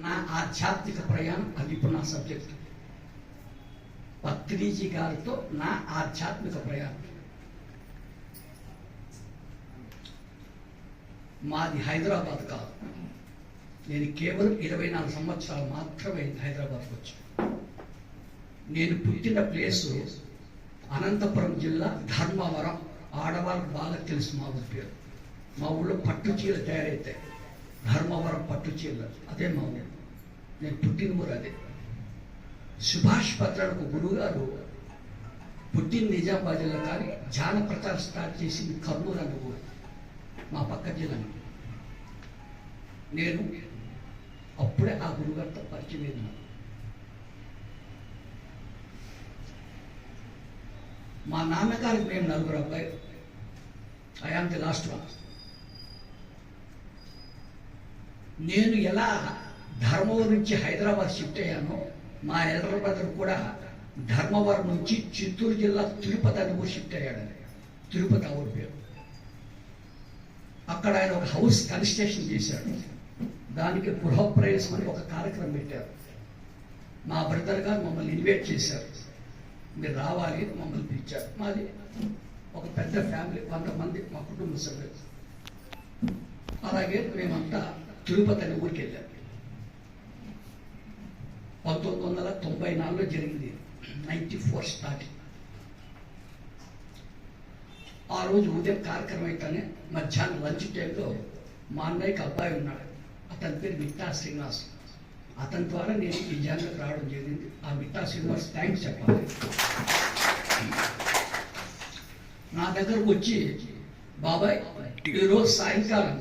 నా ఆధ్యాత్మిక ప్రయాణం అది ఇప్పుడు నా సబ్జెక్ట్ పత్రిజీ గారితో నా ఆధ్యాత్మిక ప్రయాణం. మాది హైదరాబాద్ కాదు. నేను కేవలం ఇరవై నాలుగు సంవత్సరాలు మాత్రమే హైదరాబాద్కి వచ్చాను. నేను పుట్టిన ప్లేసు అనంతపురం జిల్లా ధర్మవరం. ఆడవాళ్ళకు బాగా తెలుసు మా ఊరి పేరు. మా ఊళ్ళో పట్టు చీరలు తయారైతే ధర్మవరం పట్టు చీరలు అదే మా ఊరు. నేను పుట్టిన ఊరు అదే. సుభాష్ పత్రాలకు గురుగారు పుట్టిన నిజామాబాద్ జిల్లా కానీ జాన ప్రచారం స్టార్ట్ చేసింది కర్నూలు అన్న ఊరు. మా పక్క జిల్లా నేను అప్పుడే ఆ గురుగారితో పరిచయం అయింది మా నాన్నగారికి మేము నలుగురు అబ్బాయి. I am the last one. నేను ఎలా ధర్మవరం నుంచి హైదరాబాద్ షిఫ్ట్ అయ్యాను. మా ఎల్డర్ బ్రదర్ కూడా ధర్మవరం నుంచి చిత్తూరు జిల్లా తిరుపతి అని కూడా షిఫ్ట్ అయ్యాడని తిరుపతి అవుడు పేరు. అక్కడ ఆయన ఒక హౌస్ కన్స్ట్రక్షన్ చేశాడు. దానికి గృహప్రవేశం అని ఒక కార్యక్రమం పెట్టారు. మా బ్రదర్ గారు మమ్మల్ని ఇన్వైట్ చేశారు. మీరు రావాలి మమ్మల్ని పిలిచారు. మాది ఒక పెద్ద ఫ్యామిలీ వంద మంది మా కుటుంబ సభ్యులు. అలాగే మేమంతా తిరుపతి అనే ఊరికి వెళ్ళాం. పంతొమ్మిది వందల తొంభై నాలుగులో జరిగింది నైంటీ ఫోర్ స్టార్టింగ్. ఆ రోజు ఉదయం కార్యక్రమం అయితేనే మధ్యాహ్నం లంచ్ టైంలో మా అన్నయ్యకి అబ్బాయి ఉన్నాడు. అతని పేరు మిట్టా శ్రీనివాస్. అతని ద్వారా నేను ఈ జాన్లకు రావడం జరిగింది. ఆ మిట్టా శ్రీనివాస్ థ్యాంక్స్ చెప్పాలి. నా దగ్గరకు వచ్చి బాబాయ్ ఈరోజు సాయంకాలం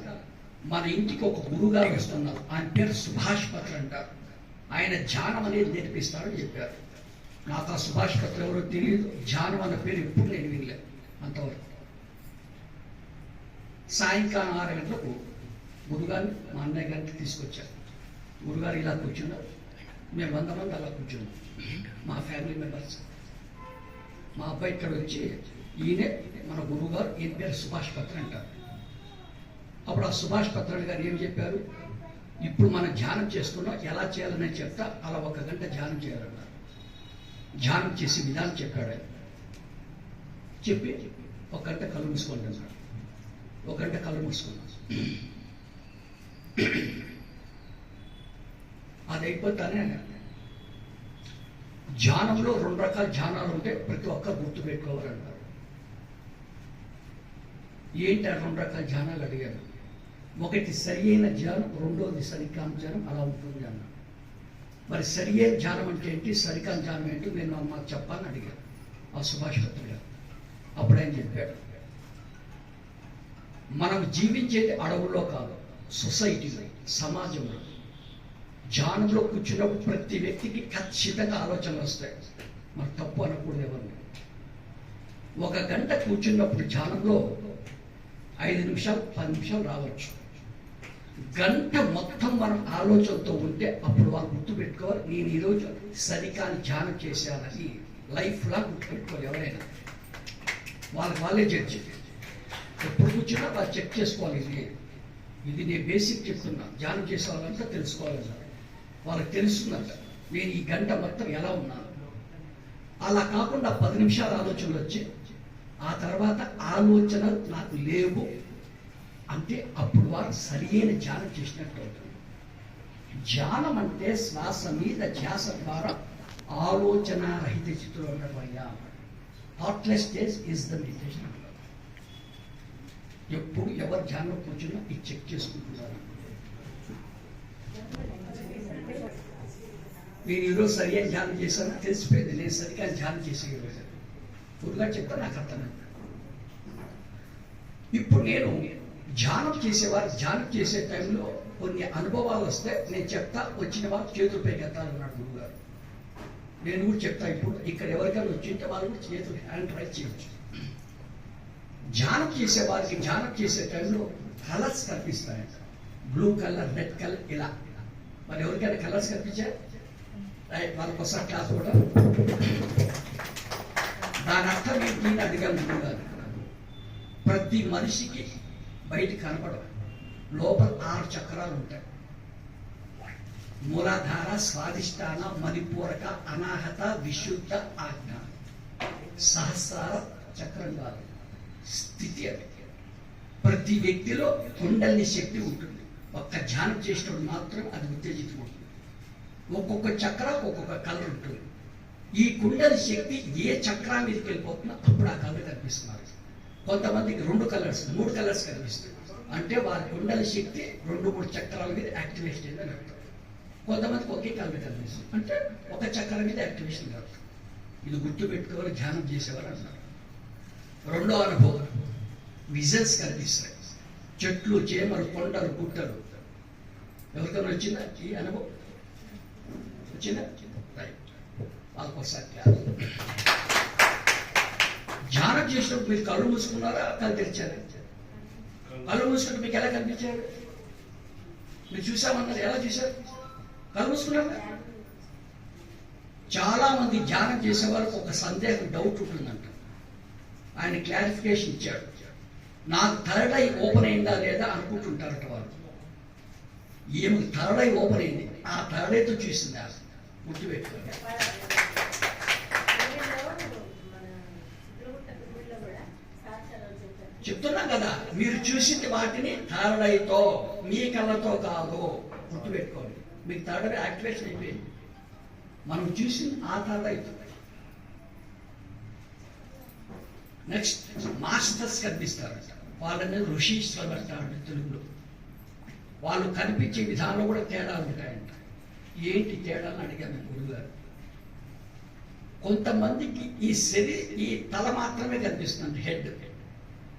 మన ఇంటికి ఒక గురుగారు వస్తున్నారు. ఆయన పేరు సుభాష్ పత్ర అంటారు ఆయన ధ్యానం అనేది నేర్పిస్తారని చెప్పారు. నాకు ఆ సుభాష్ పత్ర ఎవరో తెలియదు. ధ్యానం అన్న పేరు ఎప్పుడు నేను వినలే అంతవరకు. సాయంకాలం ఆరు గంటలకు గురుగారిని మా అన్నయ్య గారికి తీసుకొచ్చారు. గురుగారు ఇలా కూర్చున్నారు. మేము వంద మంది అలా కూర్చున్నాం. మా ఫ్యామిలీ మెంబర్స్. మా అబ్బాయి ఇక్కడ వచ్చి ఈయనే మన గురువుగారు ఈయన పేరు సుభాష్ పత్ర అంటారు. అప్పుడు ఆ సుభాష్ పత్రుడు గారు ఏం చెప్పారు? ఇప్పుడు మనం ధ్యానం చేసుకున్నాం ఎలా చేయాలని చెప్తా అలా ఒక గంట ధ్యానం చేయాలన్నారు ధ్యానం చేసి విధానం చెప్పాడు ఆయన. చెప్పి ఒక గంట కళ్ళు మూసుకోండి అన్నాడు ఒక గంట కళ్ళు మూసుకున్నాం అది అయిపోతానే ధ్యానంలో రెండు రకాల ధ్యానాలు ఉంటే ప్రతి ఒక్కరు గుర్తుపెట్టుకోవాలన్నారు ఏంటి ఆ రెండు రకాల ధ్యానాలు అడిగారు? ఒకటి సరి అయిన ధ్యానం రెండోది సరికాం ధ్యానం అలా ఉంటుంది అన్న. మరి సరి అయిన ధ్యానం అంటే ఏంటి? సరికాం ధ్యానం ఏంటి? నేను మాకు చెప్పాలని అడిగాను ఆ సుభాష్ గారు. అప్పుడు ఆయన చెప్పాడు. మనం జీవించేది అడవుల్లో కాదు సొసైటీలో సమాజంలో. ధ్యానంలో కూర్చున్నప్పుడు ప్రతి వ్యక్తికి ఖచ్చితంగా ఆలోచనలు వస్తాయి. మరి తప్పు అనకూడదు ఎవరిని. ఒక గంట కూర్చున్నప్పుడు ధ్యానంలో ఐదు నిమిషాలు పది నిమిషాలు రావచ్చు. గంట మొత్తం మనం ఆలోచనతో ఉంటే అప్పుడు వాళ్ళు గుర్తుపెట్టుకోవాలి నేను ఈరోజు సరికాని ధ్యానం చేశానని లైఫ్లా గుర్తుపెట్టుకోవాలి ఎవరైనా. వాళ్ళకి వాళ్ళే జడ్జి ఎప్పుడు కూర్చున్నా వాళ్ళు చెక్ చేసుకోవాలి ఇది. ఇది నేను బేసిక్ చెప్తున్నా. ధ్యానం చేసే వాళ్ళంతా తెలుసుకోవాలి వాళ్ళకి తెలుస్తుందంట నేను ఈ గంట మొత్తం ఎలా ఉన్నాను? అలా కాకుండా పది నిమిషాల ఆలోచనలు వచ్చి ఆ తర్వాత ఆలోచన నాకు లేవు. అంటే అప్పుడు వారు సరియైన ధ్యానం చేసినట్టు అవుతుంది ధ్యానం అంటే శ్వాస మీద ధ్యాస ద్వారా ఆలోచన రహిత స్థితిలో ఉండడం అయ్యా thoughtless stage is the meditation ఎప్పుడు ఎవరు ధ్యానం కూర్చున్నా ఇది చెక్ చేసుకుంటున్నారు. నేను ఈరోజు సరిగా ధ్యానం చేశాను తెలిసిపోయింది. నేను సరిగా ధ్యానం చేసి ఈరోజు గురుగా చెప్తా నాకు అర్థమైంది. ఇప్పుడు నేను ధ్యానం చేసేవారు ధ్యానం చేసే టైంలో కొన్ని అనుభవాలు వస్తే నేను చెప్తా వచ్చిన వారు చేతులపై ఎత్తాలన్నాడు గురుగారు నేను కూడా చెప్తా ఇప్పుడు ఇక్కడ ఎవరికైనా వచ్చింటే వాళ్ళు కూడా చేతులు హ్యాండ్ రైట్ చేయొచ్చు ధ్యానం చేసే వారికి ధ్యానం చేసే టైంలో కలర్స్ కనిపిస్తాయంట బ్లూ కలర్ రెడ్ కలర్ ఇలా మరి ఎవరికైనా కలర్స్ కనిపించాయి రైట్ వాళ్ళకి ఒకసారి క్లాస్ కూడా దాని అర్థం ఏంటి అని అడిగాను గురుగారు ప్రతి మనిషికి బయట కనపడవు. లోపల ఆరు చక్రాలు ఉంటాయి. మూలాధార స్వాదిష్టాన మణిపూరక అనాహత విశుద్ధ ఆజ్ఞ. సహస్రార చక్రం కాదు స్థితి అది. ప్రతి వ్యక్తిలో కుండల్ని శక్తి ఉంటుంది. ఒక్క ధ్యానం చేసినప్పుడు మాత్రం అది ఉత్తేజితమవుతుంది ఒక్కొక్క చక్రం ఒక్కొక్క కలర్ ఉంటుంది. ఈ కుండలి శక్తి ఏ చక్రా మీదకి వెళ్ళిపోతుందో అప్పుడు ఆ కలర్ కనిపిస్తున్నారు కొంతమందికి రెండు కలర్స్ మూడు కలర్స్ కనిపిస్తాయి. అంటే వారి కుండలి శక్తి రెండు మూడు చక్రాల మీద యాక్టివేషన్ అయిందని అర్థం. కొంతమందికి ఒకే కలర్ కనిపిస్తుంది. అంటే ఒక చక్రం మీద యాక్టివేషన్ కాదు ఇది గుర్తుపెట్టుకోవాలి ధ్యానం చేసేవారు అన్నారు. రెండో అనుభవం విజన్స్ కనిపిస్తాయి. చెట్లు చేమలు కొండలు గుట్టలు. ఎవరికైనా వచ్చిందా? ఈ అనుభవం? వచ్చిందా? రైట్. వాళ్ళకి ఒకసారి ధ్యానం చేసినప్పుడు మీరు కళ్ళు మూసుకున్నారా? కళ్ళు తెరిచారు? కళ్ళు మూసుకుంటే మీకు ఎలా కనిపించారు? మీరు చూసామన్నారు ఎలా చూశారు? కళ్ళు మూసుకున్నారా? చాలా మంది ధ్యానం చేసే వాళ్ళకి ఒక సందేహం డౌట్ ఉంటుందంట. ఆయన క్లారిఫికేషన్ ఇచ్చాడు. నాకు థర్డ్ ఐ ఓపెన్ అయిందా లేదా అనుకుంటుంటారట వాళ్ళు. ఈమె థర్డ్ ఐ ఓపెన్ అయింది. ఆ థర్డ్ ఐతో చూసింది? గుర్తుపెట్టుకోండి. చెప్తున్నా కదా మీరు చూసింది వాటిని థర్డ్ మీ కళ్ళతో కాదు. గుర్తుపెట్టుకోండి మీకు థర్డ్ యాక్టివేషన్ అయిపోయింది. మనం చూసింది ఆ థర్డ్ నెక్స్ట్ మాస్టర్స్ కనిపిస్తారు వాళ్ళని ఋషీశ్వరులు అంటారు తెలుగులో. వాళ్ళు కనిపించే విధానం కూడా తేడాలు ఉంటాయంట. ఏంటి తేడాలు అడిగాను గురుగారు. కొంతమందికి ఈ శరీర ఈ తల మాత్రమే కనిపిస్తుంది హెడ్.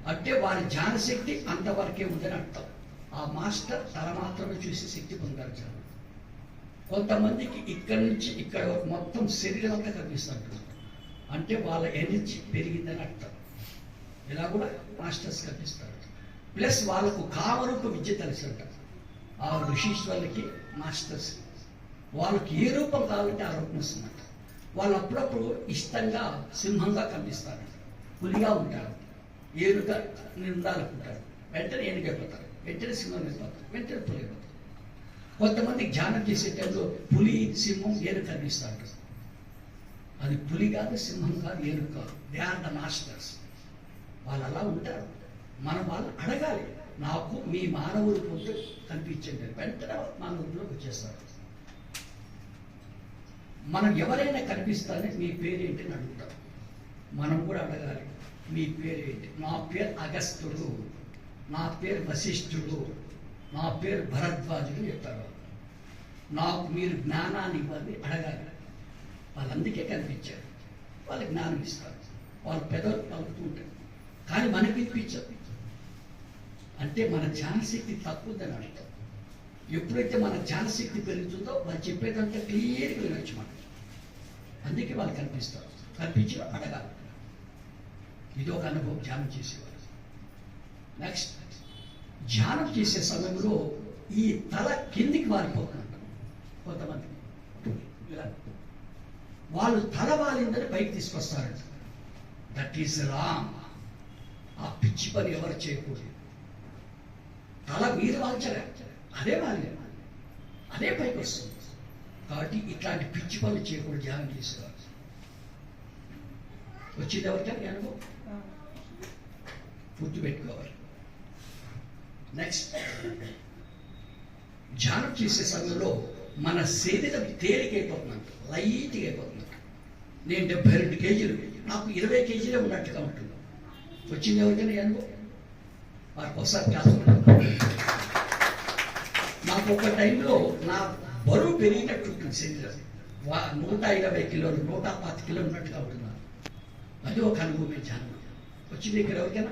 అంటే వారి జ్ఞానశక్తి అంతవరకే ఉందని అర్థం. ఆ మాస్టర్ తల మాత్రమే చూసే శక్తి పొందారు జనం. కొంతమందికి ఇక్కడి నుంచి ఇక్కడ మొత్తం శరీరం అంతా కనిపిస్తుంటుంది అంటే వాళ్ళ ఎనర్జీ పెరిగిందని అర్థం. ఇలా కూడా మాస్టర్స్ కనిపిస్తారు. ప్లస్ వాళ్ళకు కామరూప విద్య తెలిసి ఉంటారు ఆ ఋషీశ్వరులకి మాస్టర్స్. వాళ్ళకి ఏ రూపం కావాలంటే ఆ రూపం వస్తుందంట. వాళ్ళు అప్పుడప్పుడు ఇష్టంగా సింహంగా కనిపిస్తారు. పులిగా ఉంటారు. ఏనుక నిందాలనుకుంటారు వెంటనే ఏనుగైపోతారు వెంటనే సింహం అయిపోతారు. వెంటనే పులి అయిపోతారు. కొంతమంది ధ్యానం చేసే టైంలో పులి సింహం ఏనుగు కనిపిస్తారు. అది పులి కాదు సింహం కాదు ఏనుగు కాదు. దే ఆర్ ద మాస్టర్స్ వాళ్ళు అలా ఉంటారు. మనం వాళ్ళు అడగాలి. నాకు మీ మానవుడు పొద్దు కనిపించండి. వెంటనే మానవుడిలోకి వచ్చేస్తారు. మనం ఎవరైనా కనిపిస్తానే మీ పేరేంటి అని అడుగుతాం. మనం కూడా అడగాలి. మీ పేరు ఏంటి? నా పేరు అగస్త్యుడు నా పేరు వశిష్ఠుడు. నా పేరు భరద్వాజుడు చెప్పారు. నాకు మీరు జ్ఞానాన్ని ఇవ్వాలి అడగాలి. వాళ్ళందుకే కనిపించారు. వాళ్ళ జ్ఞానం ఇస్తారు. వాళ్ళ పెదవులు పలుకుతూ ఉంటారు. కానీ మనకి వినిపించదు. అంటే మన ధ్యానశక్తి తక్కువదని అర్థం. ఎప్పుడైతే మన ధ్యానశక్తి పెరుగుతుందో వాళ్ళు చెప్పేదంతా క్లియర్గా వినొచ్చు మనం అందుకే వాళ్ళు కనిపిస్తారు. కనిపించి అడగాలి. ఇది ఒక అనుభవం ధ్యానం చేసేవారు. నెక్స్ట్ ధ్యానం చేసే సమయంలో ఈ తల కిందికి వారిపోతుందంట కొంతమంది. వాళ్ళు తల వాలిందని పైకి తీసుకొస్తారంట. దట్ ఈస్ రాంగ్ ఆ పిచ్చి పని ఎవరు చేయకూడదు. తల మీరు వాల్చలే. అదే వాళ్ళే అదే పైకి వస్తుంది. కాబట్టి ఇట్లాంటి పిచ్చి పనులు చేయకూడదు ధ్యానం చేసేవారు. వచ్చింది ఎవరికైనా అనుభవం? గుర్తుపెట్టుకోవాలి. నెక్స్ట్ ధ్యానం చేసే సమయంలో మన శరీరం తేలికైపోతుందంట లైట్గా అయిపోతుందంట నేను డెబ్బై రెండు కేజీలు నాకు ఇరవై కేజీలే ఉన్నట్టుగా ఉంటుంది. వచ్చింది ఎవరికైనా అనుభవం? వారికి ఒకసారి క్లాస్ నాకు ఒక టైంలో నా బరువు పెరిగినట్టు ఉంటుంది శరీరం. వా- నూట ఇరవై కిలోలు నూట పాతి కిలోలు ఉన్నట్టుగా ఉంటున్నాను అది ఒక అనుభవమే ధ్యానం వచ్చింది ఇక్కడ ఎవరికైనా?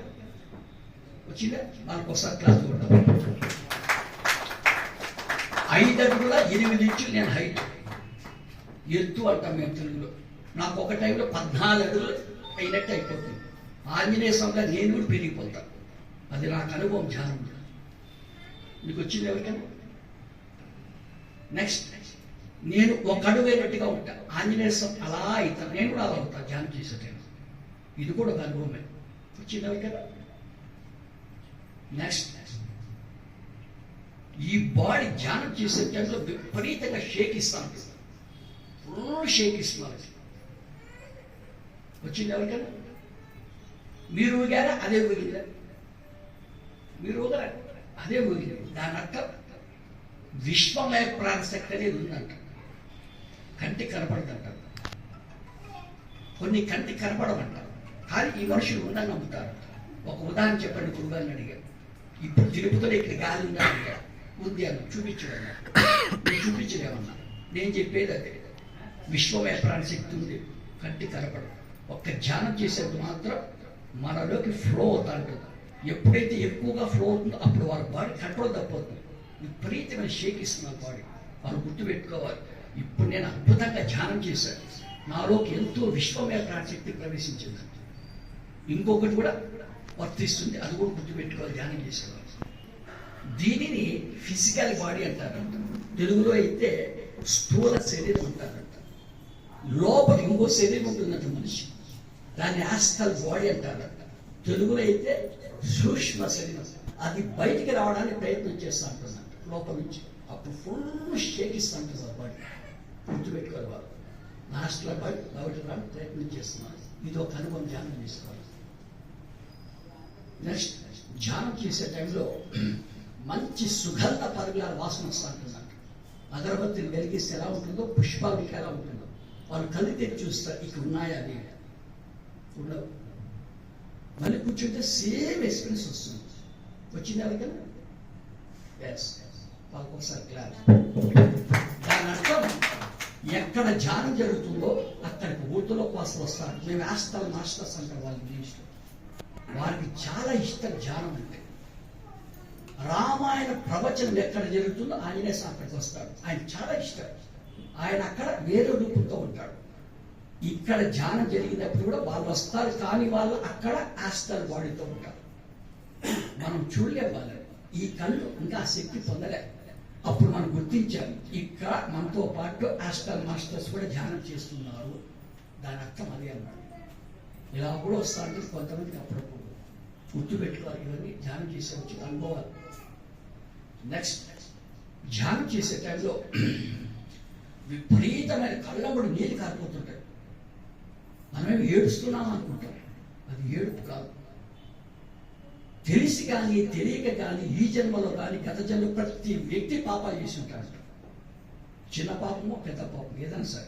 వచ్చిందా. మనకు ఒకసారి క్లాస్ కొడతాం ఐదు అడుగుల ఎనిమిది ఇంచులు నేను హైట్. ఎత్తు అంటాం మేము తెలుగులో. నాకు ఒక టైంలో పద్నాలుగు అడుగులు అయినట్టు అయిపోతుంది. ఆంజనేయ స్వామిగా నేను కూడా పెరిగిపోతాను అది నాకు అనుభవం ధ్యానం. నీకు వచ్చింది ఎవరికైనా? నెక్స్ట్ నేను ఒక అడుగు అయినట్టుగా ఉంటాను ఆంజనేయ స్వామి అలా అవుతాను నేను కూడా అలా అవుతాను ధ్యానం చేసే టైం ఇది కూడా ఒక అనుభవమే. వచ్చింది ఎవరికైనా? నెక్స్ట్ ఈ బాడీ ధ్యానం చేసే టైంలో విపరీతంగా షేక్ ఇస్తాను ఫుల్ షేక్ ఇస్తున్నారు వచ్చింది ఎవరికైనా? మీరు ఊగారా? అదే ఊగిందా మీరు ఊగరా? అదే ఊగింది దాని అర్థం విశ్వమయ ప్రాణశక్తి అనేది ఉందంట. కంటి కనపడదంట. కొన్ని కంటి కనపడమంటారు కానీ ఈ మనుషులు ఉందని నమ్ముతారు. ఒక ఉదాహరణ చెప్పండి గురుగారిని అడిగారు. ఇప్పుడు తిరుపతిలో ఇక్కడ గాలి ఉందా అడిగారు ఉంది అని చూపించడం నేను చూపించలేమన్నా నేను చెప్పేది అదే. విశ్వమయ ప్రాణశక్తి ఉంది. కంటి కనపడదు. ఒక్క ధ్యానం చేసేది మాత్రం మనలోకి ఫ్లో అవుతా ఉంటుంది ఎప్పుడైతే ఎక్కువగా ఫ్లో అవుతుందో అప్పుడు వారి బాడీ కంట్రోల్ తప్పవుతుంది. విపరీతమైన షేక్ ఇస్తున్నారు బాడీ వాళ్ళు గుర్తుపెట్టుకోవాలి. ఇప్పుడు నేను అద్భుతంగా ధ్యానం చేశాను. నాలోకి ఎంతో విశ్వమయ ప్రాణశక్తి ప్రవేశించింది ఇంకొకటి కూడా వర్తిస్తుంది. అది కూడా గుర్తుపెట్టుకోవాలి. ధ్యానం చేసేవాళ్ళు దీనిని ఫిజికల్ బాడీ అంటారంట తెలుగులో అయితే స్థూల శరీరం అంటారంట లోపల ఇంకో శరీరం ఉంటుందంట మనిషి. దాన్ని ఆస్థల్ బాడీ అంటారంట తెలుగులో అయితే సూక్ష్మ శరీరం. అది బయటికి రావడానికి ప్రయత్నం చేస్తూ ఉంటుందంట లోపల నుంచి. అప్పుడు ఫుల్ షేక్ ఇస్తా ఉంటుంది ఆ బాడీ గుర్తుపెట్టుకోవాలి వాళ్ళు. నాస్టల్ బాడీ బయట రావడానికి ప్రయత్నం చేస్తున్నారు. ఇది ఒక అనుభవం ధ్యానం చేసుకోవాలి నెక్స్ట్ ధ్యానం చేసే టైంలో మంచి సుగంధ పరిమళాల వాసన వస్తూ ఉంటుందంట అగరబత్తిని వెలిగిస్తే ఎలా ఉంటుందో పుష్పాలకి ఎలా ఉంటుందో. వాళ్ళు కళ్ళు తెచ్చి చూస్తారు ఇక ఉన్నాయా అని ఉండవు మళ్ళీ కూర్చుంటే సేమ్ ఎక్స్పీరియన్స్ వస్తుంది. వచ్చింది ఎవరికైనా ఎస్ వాళ్ళకి ఒకసారి క్లాస్ దాని అర్థం ఎక్కడ ధ్యానం జరుగుతుందో అక్కడికి ఊతలో కోసం వస్తారు మేము వేస్తాం మాస్టర్స్ అంటారు వాళ్ళ ఇంగ్లీష్లో వారికి చాలా ఇష్టం ధ్యానం అంటే. రామాయణ ప్రవచనం ఎక్కడ జరుగుతుందో ఆయనే అక్కడికి వస్తాడు. ఆయన చాలా ఇష్టం. ఆయన అక్కడ వేరే రూపంతో ఉంటాడు. ఇక్కడ ధ్యానం జరిగినప్పుడు కూడా వాళ్ళు వస్తారు కానీ వాళ్ళు అక్కడ ఆస్టల్ బాడీతో ఉంటారు. మనం చూడలేం వాళ్ళని. ఈ కళ్ళు ఇంకా ఆ శక్తి పొందలే. అప్పుడు మనం గుర్తించాము ఇక్కడ మనతో పాటు ఆస్టల్ మాస్టర్స్ కూడా ధ్యానం చేస్తున్నారు. దాని అర్థం అదే అన్నాడు. ఇలా కూడా వస్తా కొంతమందికి అప్పుడప్పుడు గుర్తు పెట్టుకోవాలి ఇవన్నీ ధ్యానం చేసే వచ్చి అనుభవాలు. నెక్స్ట్ ధ్యానం చేసే టైంలో విపరీతమైన కళ్ళబడి నీళ్ళు కారిపోతుంటాయి. మనమేమి ఏడుస్తున్నాం అనుకుంటాం. అది ఏడుపు కాదు. తెలిసి కానీ తెలియక కానీ ఈ జన్మలో కానీ గత జన్మ ప్రతి వ్యక్తి పాపాలు చేసి ఉంటాడు. చిన్న పాపమో పెద్ద పాపం ఏదైనా సరే.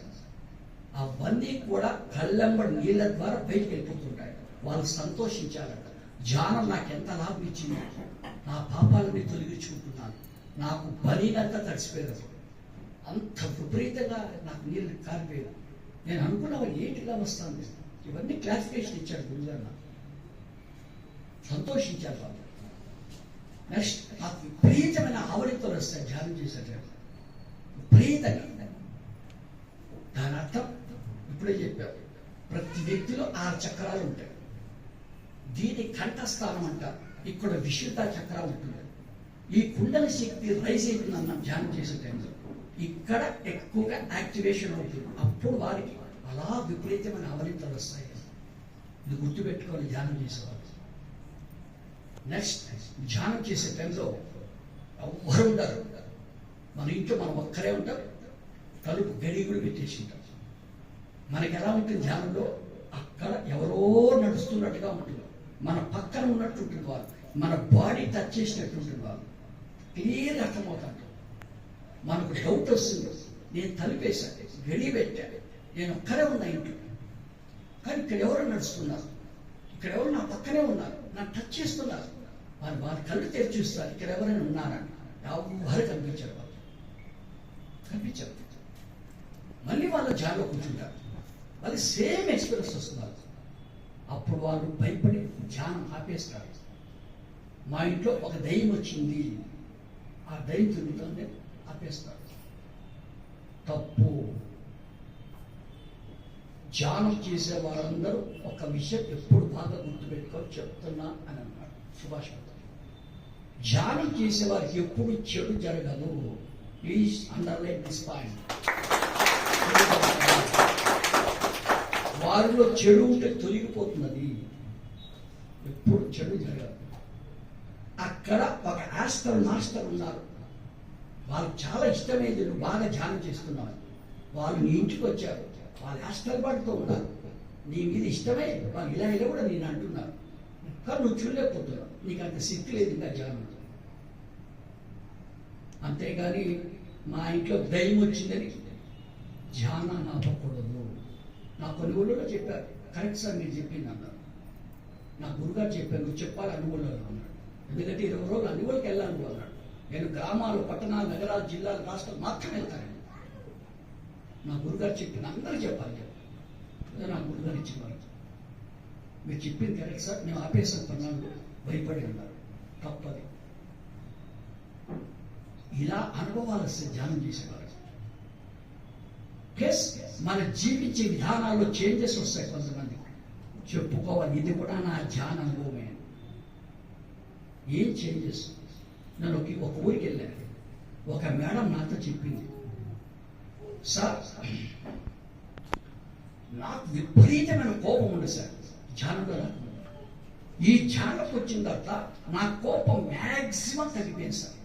అవన్నీ కూడా కళ్ళెంబడి నీళ్ళ ద్వారా బయటకు వెళ్ళిపోతుంటాయి. వాళ్ళు సంతోషించాలంట. ధ్యానం నాకు ఎంత లాభం ఇచ్చింది నా పాపాలని తొలగించుకుంటున్నాను. నాకు బలినంతా తడిసిపోయేది అంత విపరీతంగా నాకు నీళ్ళు కారిపోయేది నేను అనుకున్నవి ఏంటిగా వస్తాను ఇవన్నీ క్లారిఫికేషన్ ఇచ్చాడు గురుగారు నాకు సంతోషించారు వాళ్ళు నెక్స్ట్ నాకు విపరీతమైన ఆవలింతలు వస్తాయి ధ్యానం చేశాడు విపరీతంగా. దాని అర్థం ఇప్పుడే చెప్పారు ప్రతి వ్యక్తిలో ఆరు చక్రాలు ఉంటాయి. దీని కంఠస్థానం అంటారు. ఇక్కడ విశుద్ధ చక్రం ఉంటుంది. ఈ కుండల శక్తి రైజ్ అవుతుంది అన్న ధ్యానం చేసే టైంలో ఇక్కడ ఎక్కువగా యాక్టివేషన్ అవుతుంది. అప్పుడు వారికి అలా విపరీతమైన అవలింతలు వస్తాయి. ఇది గుర్తుపెట్టుకొని ధ్యానం చేసేవారు నెక్స్ట్ ధ్యానం చేసే టైంలో ఎవ్వరు ఉండరు. మన ఇంట్లో మనం ఒక్కరే ఉంటాం. తలుపు గడి కూడా పెట్టేసి ఉంటాం. మనకి ఎలా ఉంటుంది ధ్యానంలో? అక్కడ ఎవరో నడుస్తున్నట్టుగా ఉంటుంది. మన పక్కన ఉన్నట్టు వారు మన బాడీ టచ్ చేసినట్టు వారు క్లియర్ అర్థమవుతాడు మనకు డౌట్ వస్తుంది. నేను తలిపేశాను గడి పెట్టాను నేను ఒక్కరే ఉన్నా ఇంట్లో. కానీ ఇక్కడ ఎవరు నడుస్తున్నారు. ఇక్కడ ఎవరు నా పక్కనే ఉన్నారు. నన్ను టచ్ చేస్తున్నారు. వారు వారి కళ్ళు తెరిచి చూస్తారు ఇక్కడ ఎవరైనా ఉన్నారని ఎవరు కనిపించారు వాళ్ళు. కనిపించారు. మళ్ళీ వాళ్ళు జాలో కూర్చుంటారు. మళ్ళీ సేమ్ ఎక్స్పీరియన్స్ వస్తున్నారు. అప్పుడు వాళ్ళు భయపడి ధ్యానం ఆపేస్తారు మా ఇంట్లో ఒక దయ్యం వచ్చింది. ఆ దయ్యం తిరుగుతుంది ఆపేస్తారు తప్పు. ధ్యానం చేసే వారందరూ ఒక విషయం ఎప్పుడు బాగా గుర్తుపెట్టుకో చెప్తున్నా అని అన్నాడు సుభాష్ ధ్యానం చేసే వారికి ఎప్పుడు చెడు జరగదు. ప్లీజ్ అండర్లైన్ దిస్ పాయింట్ దారిలో చెడు ఉంటే తొలగిపోతున్నది. ఎప్పుడు చెడు జరగదు. అక్కడ ఒక ఆస్టర్ మాస్టర్ ఉన్నారు. వాళ్ళకి చాలా ఇష్టమైంది నువ్వు బాగా ధ్యానం చేస్తున్నావు వాళ్ళు నీ ఇంటికి వచ్చారు. వాళ్ళు ఆశ్చర్యపడుతూ ఉన్నారు. నీ మీద ఇష్టమే వాళ్ళు ఇలా ఇలా కూడా నేను అంటున్నారు. కానీ నువ్వు చూడలేకపోతున్నావు. నీకు అంత శక్తి లేదు ఇంకా ధ్యానం. అంతేగాని మా ఇంట్లో దయ్యం వచ్చిందని ధ్యానాన్ని ఆపకూడదు నా కొనుగోలులో చెప్పారు. కరెక్ట్ సార్ మీరు చెప్పింది అన్నారు. నా గురుగారు చెప్పారు నువ్వు చెప్పాలి అనుభవంలో అన్నాడు. ఎందుకంటే ఇరవై రోజులు అనుభవంకి వెళ్ళాను అన్నాడు. నేను గ్రామాలు పట్టణాలు నగరాలు జిల్లాలు రాష్ట్రాలు మాత్రమే వెళ్తాను నా గురుగారు చెప్పిన అందరూ చెప్పాలి నా గురుగారు ఇచ్చిన వాళ్ళు మీరు చెప్పింది కరెక్ట్ సార్. నేను ఆపేసిన పన్నాళ్ళు భయపడి ఉన్నారు. తప్పది. ఇలా అనుభవాలు ధ్యానం చేసేవారు ప్లస్ మన జీవించే విధానాల్లో చేంజెస్ వస్తాయి కొంతమంది. చెప్పుకోవాలి ఇది కూడా నా ధ్యాన అనుభవమే ఏం చేంజెస్ నేను ఒక ఊరికి వెళ్ళాను. ఒక మేడం నాతో చెప్పింది. సార్ నాకు విపరీతమైన కోపం ఉంది సార్. ధ్యానంలో రాకుండా ఈ ధ్యానంకి వచ్చిన తర్వాత నా కోపం మ్యాక్సిమం తగ్గిపోయింది సార్.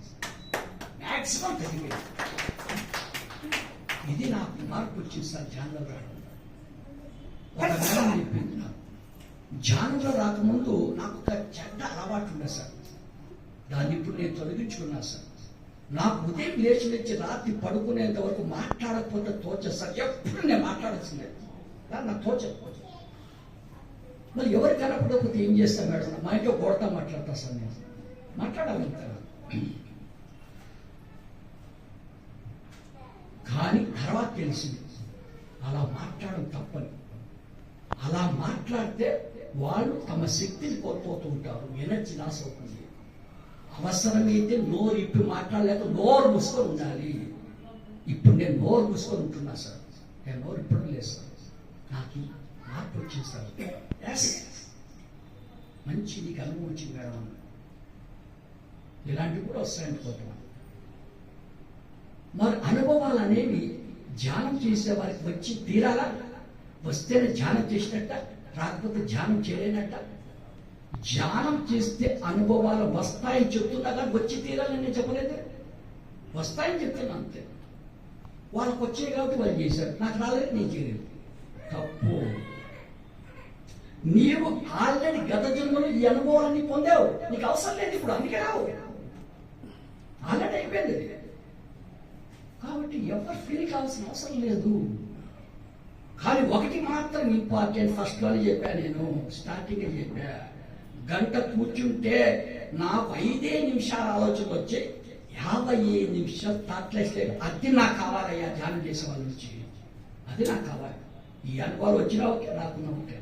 మ్యాక్సిమం తగ్గిపోయింది. ఇది నాకు మార్పు వచ్చింది సార్ ధ్యానంలో రావడం చెప్పింది నాకు. ధ్యానంలో రాకముందు నాకు ఒక చెడ్డ అలవాటు ఉండే సార్. దాన్ని ఇప్పుడు నేను తొలగించుకున్నా సార్. నాకు ఉదయం లేచి లేచి రాత్రి పడుకునేంత వరకు మాట్లాడకపోతే తోచదు సార్. ఎప్పుడు నేను మాట్లాడాల్సిందే. నాకు తోచదు మరి ఎవరు కనపడకపోతే ఏం చేస్తాను మేడం? మా ఇంట్లో కొడతా మాట్లాడతా సార్ నేను. మాట్లాడాలి కదా కానీ తర్వాత తెలిసింది. అలా మాట్లాడడం తప్పని. అలా మాట్లాడితే వాళ్ళు తమ శక్తిని కోల్పోతూ ఉంటారు. ఎనర్జీ లాస్ అవుతుంది. అవసరమైతే నోరు ఇప్పి మాట్లాడలేక నోరు మూసుకొని ఉండాలి. ఇప్పుడు నేను నోరు మూసుకొని ఉంటున్నా సార్. నేను నోరు ఇప్పుడు లేదు సార్. నాకు మార్పు వచ్చింది సార్. ఎస్ మంచి నీకు అనుభవం వచ్చింది మేడం. ఇలాంటివి కూడా వస్తాయండి కొంతమంది మరి అనుభవాలు అనేవి ధ్యానం చేసే వారికి వచ్చి తీరాలా? వస్తేనే ధ్యానం చేసినట్ట రాకపోతే ధ్యానం చేయలేనట్ట. ధ్యానం చేస్తే అనుభవాలు వస్తాయని చెప్తున్నా కానీ వచ్చి తీరాలని నేను చెప్పలేదు. వస్తాయని చెప్తున్నా అంతే. వాళ్ళకి వచ్చాయి కాబట్టి వాళ్ళు చేశారు. నాకు రాలేదు నేను చేయలేదు. తప్పు. నీవు ఆల్రెడీ గత జన్మలో ఈ అనుభవాలన్నీ పొందావు. నీకు అవసరం లేదు ఇప్పుడు అందుకే రావు. ఆల్రెడీ అయిపోయింది. కాబట్టి ఎవరు ఫీల్ కావాల్సిన అవసరం లేదు. కానీ ఒకటి మాత్రం ఇంపార్టెంట్ ఫస్ట్లోనే చెప్పా నేను స్టార్టింగ్ చెప్పా. గంట కూర్చుంటే నాకు ఐదే నిమిషాల ఆలోచన వచ్చి యాభై నిమిషాలు థాట్లెస్ అది నాకు కావాలయ్యా ధ్యానం చేసే వాళ్ళ నుంచి. అది నాకు కావాలి. ఈ అనుభవాలు వచ్చినా ఓకే రాకుండా ఓకే.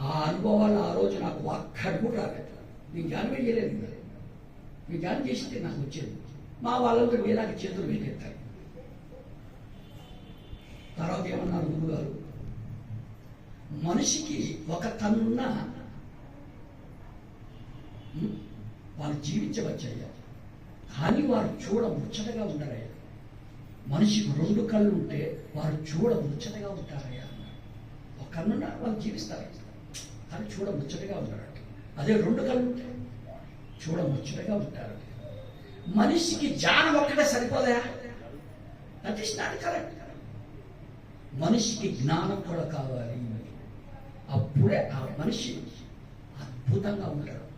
ఆ అనుభవాలు ఆ రోజు నాకు ఒక్కడి కూడా రాలేదు. నేను ధ్యానం చేయలేదు. కదా నేను ధ్యానం చేస్తే నాకు వచ్చేది. మా వాళ్ళందరూ మీలాగా చేతులు పెట్టేస్తారు తర్వాత ఏమన్నారు గురుగారు? మనిషికి ఒక కన్నున్న వారు వాళ్ళు జీవించవచ్చయ్యా. కానీ వారు చూడ ముచ్చటగా ఉండరయ్యా మనిషికి రెండు కళ్ళు ఉంటే వారు చూడ ముచ్చటగా ఉంటారయ్యా. ఒక కన్నున్న వాళ్ళు జీవిస్తారు కానీ చూడ ముచ్చటగా ఉంటారు అదే రెండు కళ్ళు ఉంటే చూడముచ్చటగా ఉంటారు. మనిషికి జ్ఞానం ఒక్కటే సరిపోదా? దట్ ఈస్ నాట్ కరెక్ట్ మనిషికి జ్ఞానం కూడా కావాలి. అప్పుడే ఆ మనిషి అద్భుతంగా ఉంటాడు.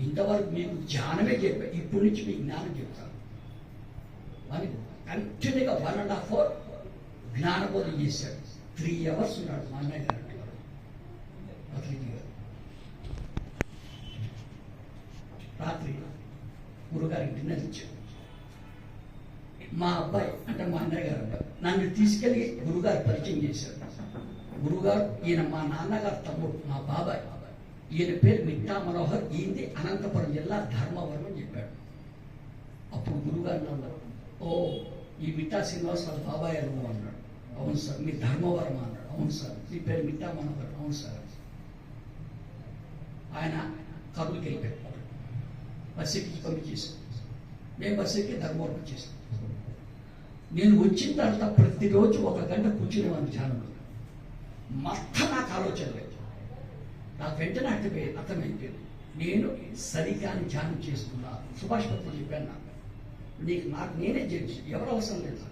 ఇంతవరకు మీకు జ్ఞానమే చెప్పా ఇప్పటి నుంచి మీకు జ్ఞానం చెప్తాను. అని కంటిన్యూగా వన్ అండ్ హాఫ్ అవర్ జ్ఞానబోధం చేశాడు. త్రీ అవర్స్ ఉన్నాడు మా అన్నయ్య గారు. అతనికి గారు రాత్రి గురుగారికి డిన్నర్ మా అబ్బాయి అంటే మా అన్నయ్య గారు అబ్బాయి నన్ను తీసుకెళ్ళి గురుగారు పరిచయం చేశారు. గురుగారు ఈయన మా నాన్నగారు తమ్ముడు మా బాబాయ్. ఈయన పేరు మిట్టా మనోహర్ ఈయనది అనంతపురం జిల్లా ధర్మవరం అని చెప్పాడు. అప్పుడు గురుగారు అన్నారు ఓ ఈ మిట్టా శ్రీనివాస బాబాయ్ అనుభవం అన్నాడు. అవును సార్ మీ ధర్మవరం అన్నాడు. అవును సార్ మీ పేరు మిట్టా మనోహర్ అవును సార్ ఆయన కరువుకి వెళ్ళిపోయాడు. బస్సు ఎక్కి పంపించేసాం మేము బస్సు ఎక్కి ధర్మవరం వచ్చేసాం. నేను వచ్చిన తర్వాత ప్రతిరోజు ఒక గంట కూర్చునేవాడిని ధ్యానంలో. మొత్తం నాకు ఆలోచన లేదు. నాకు వెంటనే అర్థమైపోయింది అర్థమైపోయింది. నేను సరికాని ధ్యానం చేస్తున్నా. సుభాష్ పత్రి చెప్పాను నాకు. నీకు నాకు నేనే జడ్జి ఎవరు అవసరం లేదు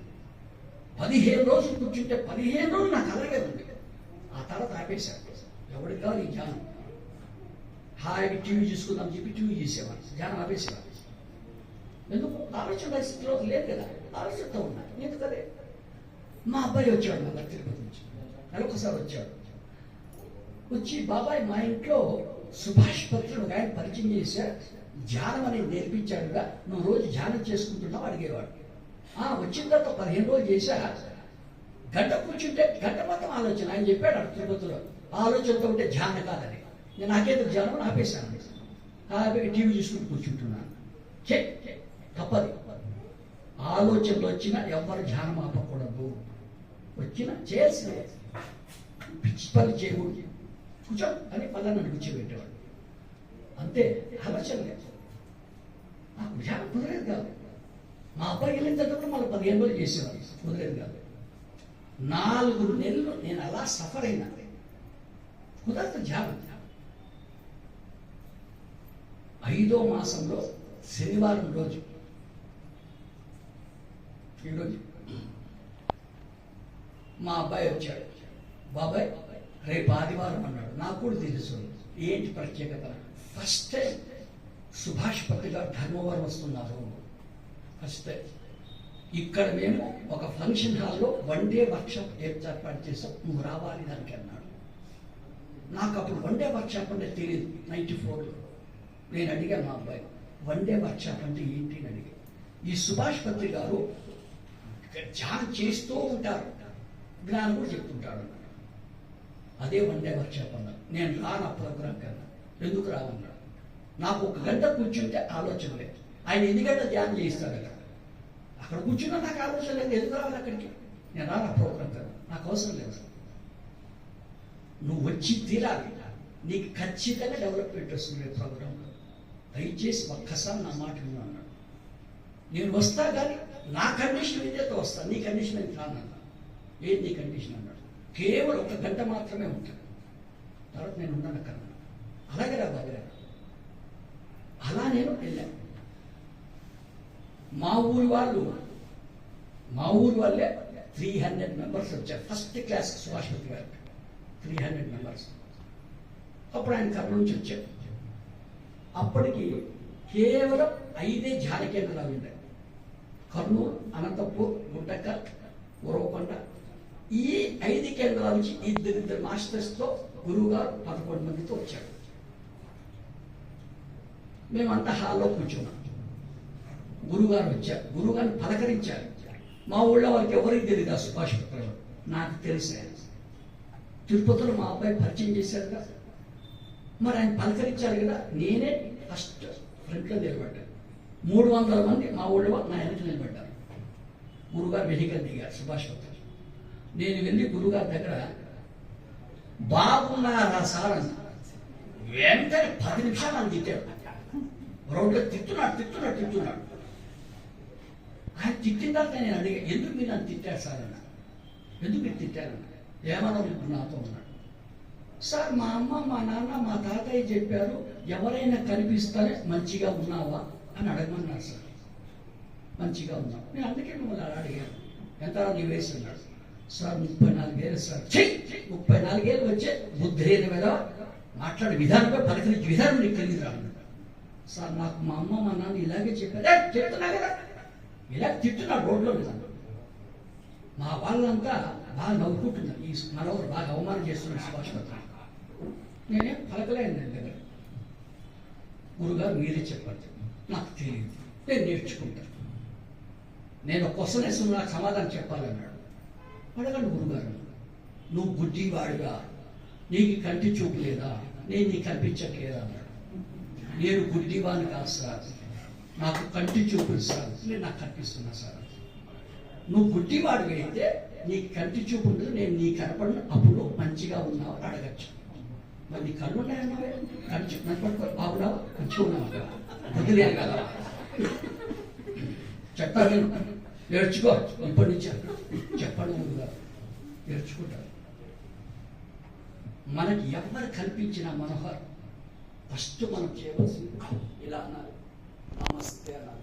పదిహేను రోజులు కూర్చుంటే పదిహేను రోజులు నాకు అలాగే ఉంది. ఆ తర్వాత ఆపేశాను ఎవరికి కావాలి ఈ ధ్యానం? హాయిగా టీవీ చూసుకుందాం చెప్పి టీవీ చూసేవాడు ధ్యానం ఆపేసేవాడు ఎందుకు? ఆలోచన స్థితిలో లేదు కదా. ఆలోచనతో ఉన్నా. ఎందుకదే మా అబ్బాయి వచ్చాడు నా తిరుపతి నుంచి. నెలకొకసారి వచ్చాడు వచ్చి బాబాయ్ మా ఇంట్లో సుభాష్ పత్రుడు ఒక ఆయన పరిచయం చేశారు ధ్యానం అనేది నేర్పించాడుగా నువ్వు రోజు ధ్యానం చేసుకుంటున్నావు అడిగేవాడు. వచ్చిన తర్వాత పదిహేను రోజులు చేశా. గంట కూర్చుంటే గంట మొత్తం ఆలోచన. ఆయన చెప్పాడు తిరుపతిలో ఆలోచనతో ఉంటే ధ్యానం కాదని. నేను నాకేదో ధ్యానం ఆపేశాను. టీవీ చూసుకుని కూర్చుంటున్నాను చే తప్పది. ఆలోచనలు వచ్చినా ఎవరు ధ్యానం ఆపకూడదు. వచ్చినా చేయాల్సిందే. పిచ్చి పని చేయకూడదు. కూర్చో అని మళ్ళీ నన్ను కూర్చోబెట్టేవాడు. అంతే ఆలోచన లేదు. నాకు ధ్యానం కుదరేది కాదు. మా అబ్బాయి వెళ్ళిన తర్వాత మళ్ళీ పదిహేను రోజులు చేసేవాడు. కుదరేది కాదు. నాలుగు నెలలు నేను అలా సఫర్ అయినా. కుదరదు ధ్యానం. ఐదో మాసంలో శనివారం రోజు. ఈరోజు మా అబ్బాయి వచ్చాడు. బాబాయ్ రేపు ఆదివారం అన్నాడు. నాకు కూడా తెలుసు. ఏంటి ప్రత్యేకత? ఫస్ట్ టైం సుభాష్ పత్రి గారు ధర్మవరం వస్తున్నారు. ఫస్ట్ టైం ఇక్కడ మేము ఒక ఫంక్షన్ హాల్లో వన్ డే వర్క్షాప్ ఏర్పాటు చేసాం. నువ్వు రావాలి దానికి అన్నాడు. నాకు అప్పుడు వన్ డే వర్క్షాప్ అంటే తెలియదు నైంటీ ఫోర్లో నేను అడిగాను మా అబ్బాయి వన్ డే వర్క్షాప్ అంటే ఏంటి? అని అడిగాను. ఈ సుభాష్ పత్రి గారు ధ్యానం చేస్తూ ఉంటారు జ్ఞానం కూడా చెప్తుంటాడు. అన్నాడు అదే వన్ డే వర్క్షాప్ అన్నాడు నేను రాను ఆ ప్రోగ్రామ్ కన్నా ఎందుకు రావన్నాడు నాకు ఒక గంట కూర్చుంటే ఆలోచన లేదు. ఆయన ఎన్ని గంటలు ధ్యానం చేయిస్తాడు అక్కడ? అక్కడ కూర్చున్నా నాకు ఆలోచన లేదు. ఎందుకు రావాలి అక్కడికి? నేను రాను ఆ ప్రోగ్రామ్ కన్నా నాకు అవసరం లేదు. నువ్వు వచ్చి తీరాలి. నీకు ఖచ్చితంగా డెవలప్మెంట్ వస్తుంది ప్రోగ్రామ్ దయచేసి ఒక్కసారి నా మాట విను అన్నాడు. నేను వస్తా కానీ నా కండిషన్ ఏదైతే వస్తా. నీ కండిషన్ నేను రానన్నా ఏది నీ కండిషన్ అన్నాడు. కేవలం ఒక గంట మాత్రమే ఉంటాను తర్వాత నేను ఉన్నాను అక్కడ అలాగే రా బాబు అలా నేను వెళ్ళాను మా ఊరి వాళ్ళు మా ఊరి వాళ్ళే త్రీ హండ్రెడ్ మెంబర్స్ వచ్చారు. ఫస్ట్ క్లాస్ సుభాష్ గారు. త్రీ హండ్రెడ్ మెంబర్స్ అప్పుడు ఆయన కర్నూలు నుంచి వచ్చారు అప్పటికి కేవలం ఐదే ధ్యాన కేంద్రాలు ఉన్నాయి. కర్నూలు అనంతపూర్ గుంటక్క ఉరవకొండ ఈ ఐదు కేంద్రాల నుంచి ఇద్దరిద్దరు మాస్టర్స్తో గురువు గారు పదకొండు మందితో వచ్చాడు మేమంతా హాల్లో కూర్చున్నాం. గురుగారు వచ్చారు. గురుగారిని పలకరించారు. మా ఊళ్ళో వాళ్ళకి ఎవరికి తెలియదు ఆ సుభాష్ నాకు తెలిసే తిరుపతిలో మా అబ్బాయి పరిచయం చేశారు కదా మరి ఆయన పలకరించారు కదా నేనే ఫస్ట్ ఫ్రంట్లో నిలబడ్డాను మూడు వందల మంది మా ఊళ్ళో నా వెనక నిలబడ్డారు గురుగారు వెహికల్ దిగారు సుభాష్ పత్రం నేను వెళ్ళి గురుగారి దగ్గర బాగున్నారా సార్ అని వెంటనే పది నిమిషాలు అని తిట్టాడు. రోడ్లో తిట్టున్నాడు తిట్టున్నాడు తిట్టున్నాడు. ఆయన తిట్టిన తర్వాత నేను అడిగా ఎందుకు మీరు నన్ను తిట్టారు సార్? అన్న. ఎందుకు మీరు తిట్టారన్న ఏమన్నా ఇప్పుడు నాతో ఉన్నాడు సార్ మా అమ్మ మా నాన్న మా తాతయ్య చెప్పారు ఎవరైనా కనిపిస్తారే మంచిగా ఉన్నావా? అని అడగమన్నారు సార్. మంచిగా ఉన్నావు. నేను అందుకే మిమ్మల్ని అలా అడిగాను. ఎంత నీ వయసు అన్నాడు. సార్ ముప్పై నాలుగేళ్ళు సార్. చెయ్యి ముప్పై నాలుగేళ్ళు వచ్చే బుద్ధి లేని మీద మాట్లాడే విధానంపై పలకరించి విధానం నీకు తెలియదు అన్నాడు. సార్ నాకు మా అమ్మ మా నాన్న ఇలాగే చెప్పారు. చెప్తున్నా కదా. ఇలా తిట్టున్నాడు రోడ్లో మీద మా వాళ్ళంతా బాగా నవ్వుకుంటున్నారు. ఈ మనవరు బాగా అవమానం చేస్తున్నారు సుభాష్ నేనేం పలకలేను నేను దగ్గర గురుగారు మీరే చెప్పండి. నాకు తెలియదు నేను నేర్చుకుంటాను నేను క్వశ్చన్ వేసుకుని నాకు సమాధానం చెప్పాలన్నాడు. అడగండి గురుగారు. నువ్వు గుడ్డివాడుగా నీకు కంటి చూపు లేదా? నేను నీకు కనిపించట్లేదా అన్నాడు. నేను గుడ్డివాని కాదు సార్. నాకు కంటి చూపు సార్. నేను నాకు కనిపిస్తున్నా సార్. నువ్వు గుడ్డివాడు అయితే నీకు కంటి చూపు ఉండదు నేను నీ కనపడిన. అప్పుడు మంచిగా ఉన్నావు అడగచ్చు. మరి నీ కళ్ళు ఉన్నాయన్నావే కంటి నన్ను బాగున్నావా మంచిగా ఉన్నావా వదిలేను కదా. చెప్పాలి నేర్చుకో. ఇప్పటి నుంచి చెప్పడం ముందుగా నేర్చుకుంటారు మనకి ఎవరు కల్పించిన మనోహర్ ఫస్ట్ మనం చేయవలసింది ఇలా అన్నారు. నమస్తే అన్నారు.